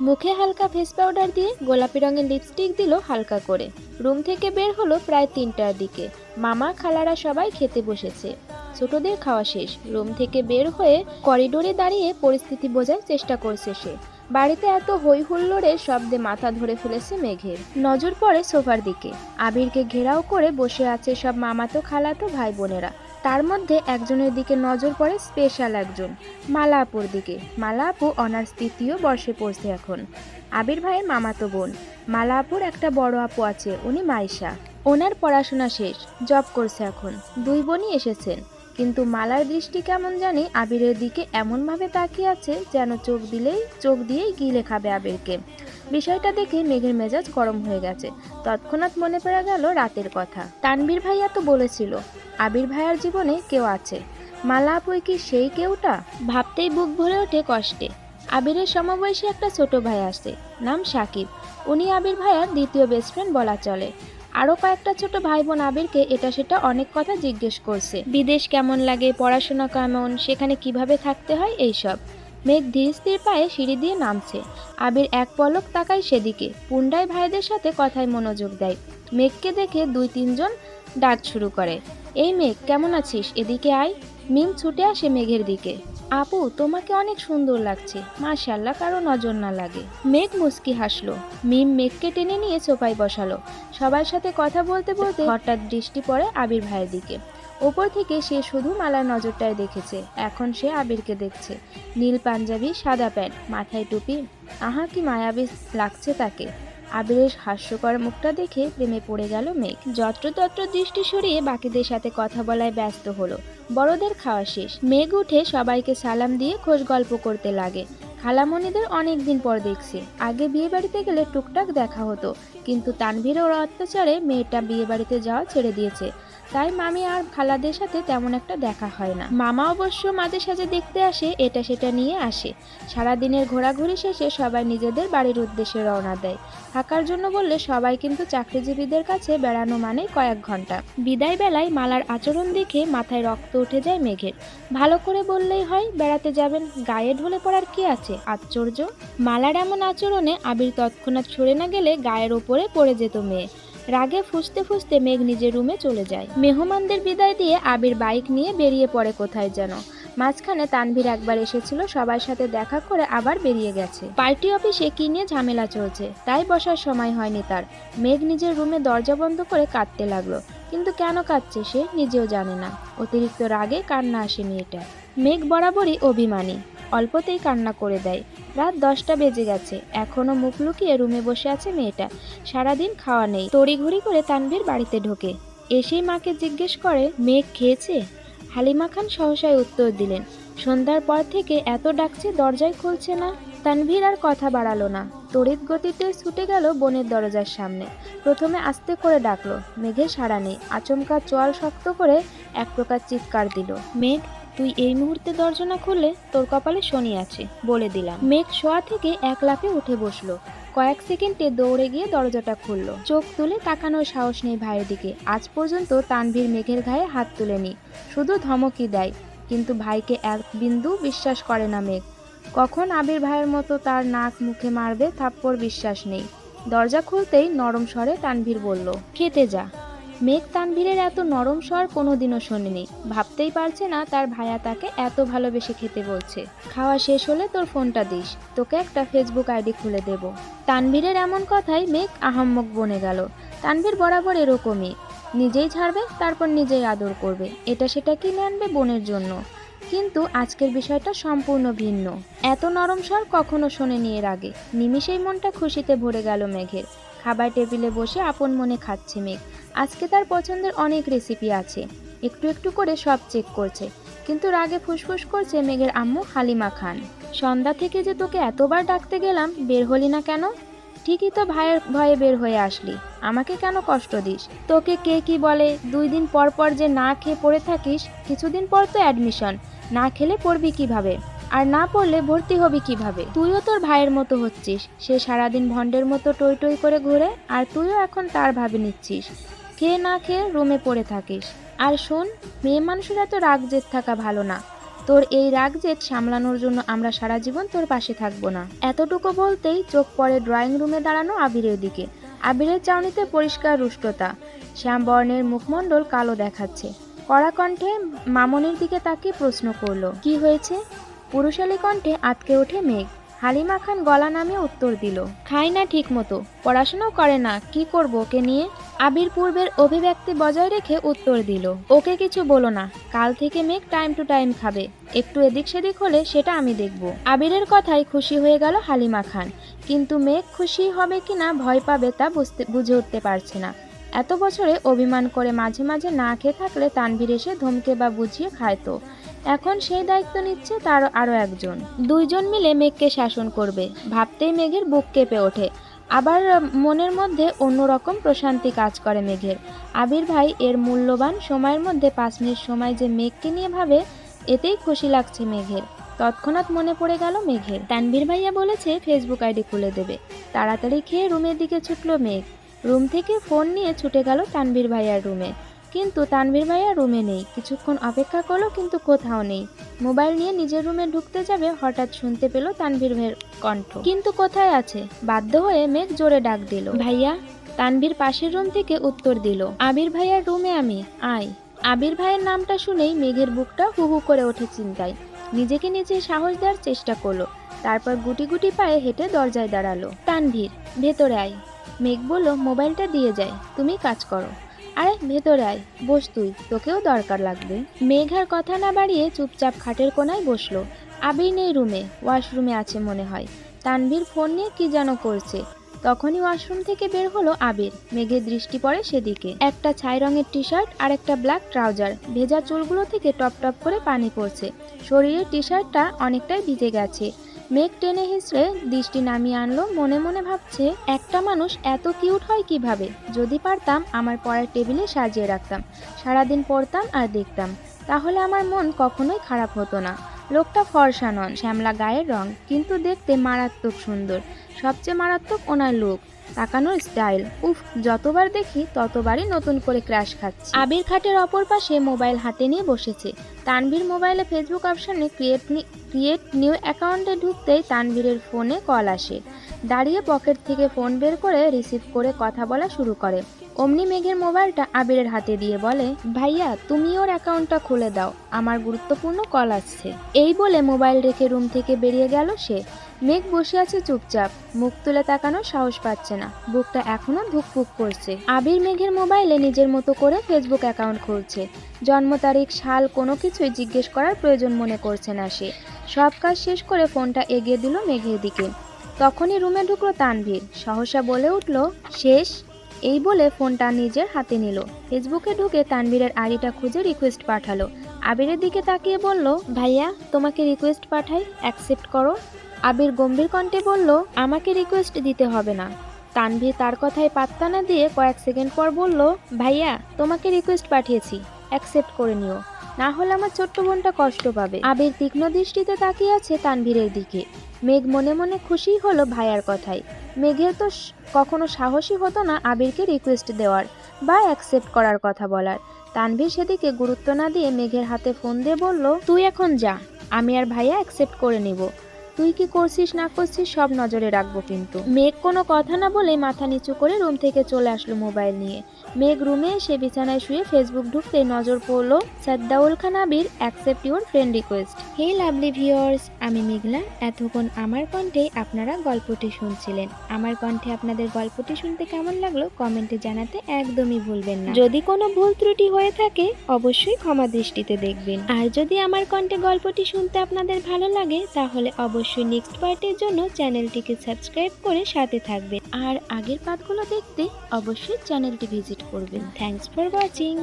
মুখে হালকা face powder দিয়ে গোলাপি রঙের লিপস্টিক দিল হালকা করে। রুম থেকে বের হলো প্রায় তিনটার দিকে। মামা, খালারা সবাই খেতে বসেছে। ছোটদের খাওয়া শেষ। রুম থেকে বের হয়ে করিডোরে দাঁড়িয়ে পরিস্থিতি বোঝার চেষ্টা করছে সে। বাড়িতে এত হই হুল্লোড়ের শব্দে মাথা ধরে ফেলেছে মেঘের। নজর পড়ে সোফার দিকে। আবিরকে ঘেরাও করে বসে আছে সব মামাতো, খালাতো ভাই বোনেরা তার মধ্যে একজনের দিকে নজর পড়ে স্পেশাল একজন মালা আপুর দিকে। মালা আপু অনার্স তৃতীয় বর্ষে পড়ছে এখন। আবির ভাইয়ের মামাতো বোন। মালা আপুর একটা বড় আপু আছে, উনি মাইশা। ওনার পড়াশোনা শেষ জব করছে এখন। দুই বোনই এসেছেন। কিন্তু মালার দৃষ্টি কেমন জানি আবিরের দিকে এমনভাবে তাকিয়ে আছে যেন চোখ দিলেই, চোখ দিয়েই গিলে খাবে আবিরকে। বিষয়টা দেখে মেঘের মেজাজ গরম হয়ে গেছে। তৎক্ষণাৎ মনে পড়ে গেল রাতের কথা। তানভীর ভাইয়া তো বলেছিল, আবির ভাইয়ার জীবনে কেউ আছে। মালা আপুই কি সেই কেউটা? ভাবতেই বুক ভরে ওঠে কষ্টে। আবিরের সমবয়সী একটা ছোট ভাই আছে, নাম সাকিব। উনি আবির ভাইয়ার দ্বিতীয় বেস্ট ফ্রেন্ড বলা চলে। আরও কয়েকটা ছোট ভাই বোন আবিরকে এটা সেটা অনেক কথা জিজ্ঞেস করছে। বিদেশ কেমন লাগে, পড়াশোনা কেমন, সেখানে কীভাবে থাকতে হয়, এইসব। মেঘ ধীর স্থির পায়ে সিঁড়ি দিয়ে নামছে। আবির এক পলক তাকায় সেদিকে। পুন্ডাই ভাইদের সাথে কথায় মনোযোগ দেয়। মেঘকে দেখে দুই তিনজন ডাক শুরু করে। এই মেঘ, কেমন আছিস? এদিকে আয়। মিম ছুটে আসে মেঘের দিকে। আপু, তোমাকে অনেক সুন্দর লাগছে। মাশাল্লাহ কারও নজর না লাগে মেঘ মুস্কি হাসলো। মিম মেঘকে টেনে নিয়ে সোফায় বসালো। সবার সাথে কথা বলতে বলতে হঠাৎ দৃষ্টি পড়ে আবির ভাইয়ের দিকে। ওপর থেকে সে শুধু মালার নজরটায় দেখেছে। এখন সে আবিরকে দেখছে। নীল পাঞ্জাবি, সাদা প্যান্ট, মাথায় টুপি। আহা, কি মায়াবী লাগছে তাকে। আবিরের হাস্যকর মুখটা দেখে প্রেমে পড়ে গেল মেঘ। যত্রতত্র দৃষ্টি সরিয়ে বাকিদের সাথে কথা বলায় ব্যস্ত হলো। বড়দের খাওয়া শেষ। মেঘ উঠে সবাইকে সালাম দিয়ে খোঁজ গল্প করতে লাগে। খালামণিদের অনেক দিন পর দেখছি। আগে বিয়ে বাড়িতে গেলে টুকটাক দেখা হতো, কিন্তু তানভীর ওর অত্যাচারে মেয়েটা বিয়ে বাড়িতে যাওয়া ছেড়ে দিয়েছে। তাই মামি আর খালাদের সাথে তেমন একটা দেখা হয় না। মামা অবশ্য মাঝে সাঝে দেখতে আসে, এটা সেটা নিয়ে আসে। সারাদিনের ঘোরাঘুরি শেষে সবাই নিজেদের বাড়ির উদ্দেশ্যে রওনা দেয়। থাকার জন্য বললে সবাই কিন্তু চাকরিজীবীদের কাছে বেড়ানো মানে কয়েক ঘণ্টা। বিদায় বেলায় মালার আচরণ দেখে মাথায় রক্ত উঠে যায় মেঘের। ভালো করে বললেই হয়, বেড়াতে যাবেন, গায়ে ঢলে পড়ার কি আছে? আশ্চর্য। মালার এমন আচরণে আবির তৎক্ষণাৎ সরে না গেলে গায়ের ওপরে পড়ে যেত মেয়ে। রাগে ফুসতে ফুসতে মেঘ নিজের রুমে চলে যায়। মেহমানদের বিদায় দিয়ে আবির বাইক নিয়ে বেরিয়ে পড়ে কোথায় যেন। মাঝখানে তানভীর একবার এসেছিল, সবার সাথে দেখা করে আবার বেরিয়ে গেছে। পার্টি অফিসে কি নিয়ে ঝামেলা চলছে, তাই বসার সময় হয়নি তার। মেঘ নিজের রুমে দরজা বন্ধ করে কাঁদতে লাগল। কিন্তু কেন কাঁদছে সে নিজেও জানে না। অতিরিক্ত রাগে কান্না আসেনি এটা। মেঘ বরাবরই অভিমানী। অল্পতেই কান্না করে দেয়। রাত দশটা বেজে গেছে। এখনও মুখ লুকিয়ে রুমে বসে আছে মেয়েটা। সারাদিন খাওয়া নেই। তড়িঘড়ি করে তানভীর বাড়িতে ঢোকে। এসেই মাকে জিজ্ঞেস করে, মেঘ খেয়েছে? হালিমা খান সহসায় উত্তর দিলেন, সন্ধ্যার পর থেকে এত ডাকছে, দরজায় খুলছে না। তানভীর আর কথা বাড়ালো না। তড়িৎ গতিতে ছুটে গেল বনের দরজার সামনে। প্রথমে আস্তে করে ডাকলো মেঘে সাড়া নেই। আচমকা চোয়াল শক্ত করে এক প্রকার চিৎকার দিল। মেঘ তুই এই মুহূর্তে দরজা না খুললে তোর কপালে শনি আছে, বলে দিলাম। মেঘ শোয়া থেকে এক লাফে উঠে বসল। কয়েক সেকেন্ডে দৌড়ে গিয়ে দরজাটা খুললো। চোখ তুলে তাকানোর সাহস নেই ভাইয়ের দিকে। আজ পর্যন্ত তানভীর মেঘের গায়ে হাত তুলেনি। শুধু ধমকি দেয়, কিন্তু ভাইকে এক বিন্দু বিশ্বাস করে না মেঘ। কখন আবির ভাইয়ের মতো তার নাক মুখে মারবে থাপ্পড় বিশ্বাস নেই। দরজা খুলতেই নরম স্বরে তানভীর বলল, খেতে যা। মেঘ তানভীরের এত নরম স্বর কোনোদিনও শোনেনি। ভাবতেই পারছে না তার ভাইয়া তাকে এত ভালোবেসে খেতে বলছে। খাওয়া শেষ হলে তোর ফোনটা দিস, তোকে একটা ফেসবুক আইডি খুলে দেব। তানভীরের এমন কথাই মেঘ আহাম্মক বনে গেল। তানভীর বরাবর এরকমই। নিজেই ছাড়বে, তারপর নিজেই আদর করবে। এটা সেটা কিনে আনবে বোনের জন্য। কিন্তু আজকের বিষয়টা সম্পূর্ণ ভিন্ন। এত নরম স্বর কখনো শোনেনি এর আগে। নিমিষেই মনটা খুশিতে ভরে গেল মেঘের। খাবার টেবিলে বসে আপন মনে খাচ্ছে মেঘ। আজকে তার পছন্দের অনেক রেসিপি আছে। একটু একটু করে সব চেক করছে। কিন্তু রাগে ফুসফুস করছে মেঘের আম্মু হালিমা খান। সন্ধ্যা থেকে যে তোকে এতবার ডাকতে গেলাম, বের হলি না কেন? ঠিকই তো ভাইয়ের ভয়ে বের হয়ে আসলি। আমাকে কেন কষ্ট দিস? তোকে কে কি বলে? দুই দিন পর পর যে না খেয়ে পড়ে থাকিস, কিছুদিন পর তো অ্যাডমিশন না খেলে পড়বি কীভাবে? আর না পড়লে ভর্তি হবি কীভাবে? তুইও তোর ভাইয়ের মতো হচ্ছিস। সে সারাদিন ভণ্ডের মতো টই টই করে ঘুরে, আর তুইও এখন তার ভাবে নিচ্ছিস। খেয়ে না খেয়ে রুমে পড়ে থাকিস। আর শোন, মেয়ে মানুষের এত রাগ জেদ থাকা ভালো না। তোর এই রাগ জেদ সামলানোর জন্য আমরা সারা জীবন তোর পাশে থাকব না। এতটুকু বলতেই চোখ পড়ে ড্রয়িং রুমে দাঁড়ানো আবিরের দিকে। আবিরের চাউনিতে পরিষ্কার রুষ্টতা। শ্যামবর্ণের মুখমণ্ডল কালো দেখাচ্ছে। কড়া কণ্ঠে মামনির দিকে তাকিয়ে প্রশ্ন করল, কি হয়েছে? পুরুষালী কণ্ঠে আটকে ওঠে মেঘ। হালিমা খান গলা নামে উত্তর দিল, খাই না ঠিক মতো পড়াশোনাও করে না, কি করব ওকে নিয়ে? আবির পূর্বের অভিব্যক্তি বজায় রেখে উত্তর দিল, ওকে কিছু বলো না, কাল থেকে মেঘ টাইম টু টাইম খাবে, একটু এদিক সেদিক হলে সেটা আমি দেখব। আবিরের কথায় খুশি হয়ে গেল হালিমা খান, কিন্তু মেঘ খুশি হবে কিনা ভয় পাবে তা বুঝতে, বুঝে উঠতে পারছে না। এত বছরে অভিমান করে মাঝে মাঝে না খেয়ে থাকলে তানভীর এসে ধমকে বা বুঝিয়ে খায়তো। এখন সেই দায়িত্ব নিচ্ছে তার আরও একজন। দুইজন মিলে মেঘকে শাসন করবে। ভাবতেই মেঘের বুক কেঁপে ওঠে। আবার মনের মধ্যে অন্যরকম প্রশান্তি কাজ করে মেঘের। আবির ভাই এর মূল্যবান সময়ের মধ্যে পাঁচ মিনিট সময় যে মেঘকে নিয়ে ভাবে, এতেই খুশি লাগছে মেঘের। তৎক্ষণাৎ মনে পড়ে গেল মেঘের। তানভীর ভাইয়া বলেছে, ফেসবুক আইডি খুলে দেবে। তাড়াতাড়ি খেয়ে রুমের দিকে ছুটলো মেঘ। রুম থেকে ফোন নিয়ে ছুটে গেল তানভীর ভাইয়ার রুমে। কিন্তু তানভীর ভাইয়া রুমে নেই। কিছুক্ষণ অপেক্ষা করল, কিন্তু কোথাও নেই। মোবাইল নিয়ে নিজের রুমে ঢুকতে যাবে হঠাৎ শুনতে পেল তানভীর ভাইয়ের কণ্ঠ। কিন্তু কোথায় আছে? বাধ্য হয়ে মেঘ জোরে ডাক দিল। ভাইয়া, তানভীর পাশের রুম থেকে উত্তর দিল। আবির ভাইয়ার রুমে আমি আয় আবির ভাইয়ের নামটা শুনেই মেঘের বুকটা হু হু করে ওঠে চিন্তায়। নিজেকে নিজে সাহস দেওয়ার চেষ্টা করল। তারপর গুটি গুটি পায়ে হেঁটে দরজায় দাঁড়াল। তানভীর, ভেতরে আয়। মেঘ বলল, মোবাইলটা দিয়ে যায় তুমি কাজ করো। আরে ভেতরে আয়, বস তুই, তোকেও দরকার লাগবে। মেঘ আর কথা না বাড়িয়ে চুপচাপ খাটের কোনায় বসল। আবির নেই রুমে, ওয়াশরুমে আছে মনে হয়। তানভীর ফোন নিয়ে কি যেন করছে। তখনই ওয়াশরুম থেকে বের হলো আবির। মেঘের দৃষ্টি পড়ে সেদিকে। একটা ছাই রঙের টি শার্ট আর একটা ব্ল্যাক ট্রাউজার। ভেজা চুলগুলো থেকে টপ টপ করে পানি পড়ছে। শরীরের টি শার্টটা অনেকটাই ভিজে গেছে। মেঘ টেনে হিসড়ে দৃষ্টি নামিয়ে আনলো, মনে মনে ভাবছে, একটা মানুষ এত কিউট হয় কীভাবে? যদি পারতাম, আমার পড়ার টেবিলে সাজিয়ে রাখতাম, সারাদিন পড়তাম আর দেখতাম। তাহলে আমার মন কখনোই খারাপ হতো না। লোকটা ফর্সা নন, শ্যামলা গায়ের রং, কিন্তু দেখতে মারাত্মক সুন্দর। সবচেয়ে মারাত্মক ওনার লুক তাকানোর স্টাইল। উফ, যতবার দেখি ততবারই নতুন করে ক্র্যাশ খাচ্ছে। আবির খাটের অপর পাশে মোবাইল হাতে নিয়ে বসেছে। তানভীর মোবাইলে ফেসবুক অপশনে ক্রিয়েট ক্রিয়েট নিউ অ্যাকাউন্টে ঢুকতেই তানভীরের ফোনে কল আসে। দাঁড়িয়ে পকেট থেকে ফোন বের করে রিসিভ করে কথা বলা শুরু করে। অমনি মেঘের মোবাইলটা আবিরের হাতে দিয়ে বলে, ভাইয়া, তুমি ওর অ্যাকাউন্টটা খুলে দাও, আমার গুরুত্বপূর্ণ কল আসছে। এই বলে মোবাইল রেখে রুম থেকে বেরিয়ে গেল সে। মেঘ বসে আছে চুপচাপ, মুখ তুলে তাকানোর সাহস পাচ্ছে না, বুকটা এখনও ধুকপুক করছে। আবির মেঘের মোবাইলে নিজের মতো করে ফেসবুক অ্যাকাউন্ট খুলছে। জন্ম তারিখ, সাল, কোনো কিছুই জিজ্ঞেস করার প্রয়োজন মনে করছে না সে। সব কাজ শেষ করে ফোনটা এগিয়ে দিল মেঘের দিকে। তখনই রুমে ঢুকলো তানভীর। সহসা বলে উঠল, শেষ। এই বলে ফোনটা নিজের হাতে নিল। ফেসবুকে ঢুকে তানভীরের আইডিটা খুঁজে রিকোয়েস্ট পাঠালো। আবিরের দিকে তাকিয়ে বলল, ভাইয়া, তোমাকে রিকোয়েস্ট পাঠাই অ্যাকসেপ্ট করো। আবির গম্ভীর কণ্ঠে বলল, আমাকে রিকোয়েস্ট দিতে হবে না। তানভীর তার কথায় পাত্তা না দিয়ে কয়েক সেকেন্ড পর বলল, ভাইয়া, তোমাকে রিকোয়েস্ট পাঠিয়েছি অ্যাকসেপ্ট করে নিও। না হলে আমার ছোট্ট বোনটা কষ্ট পাবে। আবির তীক্ষ্ণ দৃষ্টিতে তাকিয়ে আছে তানভীরের দিকে। মেঘ মনে মনে খুশি হলো ভাইয়ার কথায়। মেঘের তো কখনো সাহসী হতো না আবিরকে রিকোয়েস্ট দেওয়ার বা অ্যাকসেপ্ট করার কথা বলার। তানভীর সেদিকে গুরুত্ব না দিয়ে মেঘের হাতে ফোন দিয়ে বলল, তুই এখন যা, আমি আর ভাইয়া অ্যাকসেপ্ট করে নিব। তুই কি করছিস, না করছিস, সব নজরে রাখব কিন্তু। মেঘ কোনো কথা না বলে মাথা নিচু করে রুম থেকে চলে আসলো মোবাইল নিয়ে। মেঘ রুমে এসে বিছানায় শুয়ে ফেসবুক ঢুকতে নজর পড়ল Saddaul Khan Abir accept your friend request hey lovely viewers, আমি মেঘলা। এতক্ষণ আমার কণ্ঠে আপনারা গল্পটি শুনছিলেন। আমার কণ্ঠে আপনাদের গল্পটি শুনতে কেমন লাগল কমেন্টে জানাতে একদমই ভুলবেন না। যদি কোনো ভুল ত্রুটি হয়ে থাকে, অবশ্যই ক্ষমা দৃষ্টিতে দেখবেন। আর যদি আমার কণ্ঠে গল্পটি শুনতে আপনাদের ভালো লাগে, তাহলে অবশ্যই নেক্সট পার্টের জন্য চ্যানেলটিকে সাবস্ক্রাইব করে সাথে থাকবেন। আর আগের পার্টগুলো দেখতে অবশ্যই চ্যানেলটি ভিজিট করবেন। Thanks for watching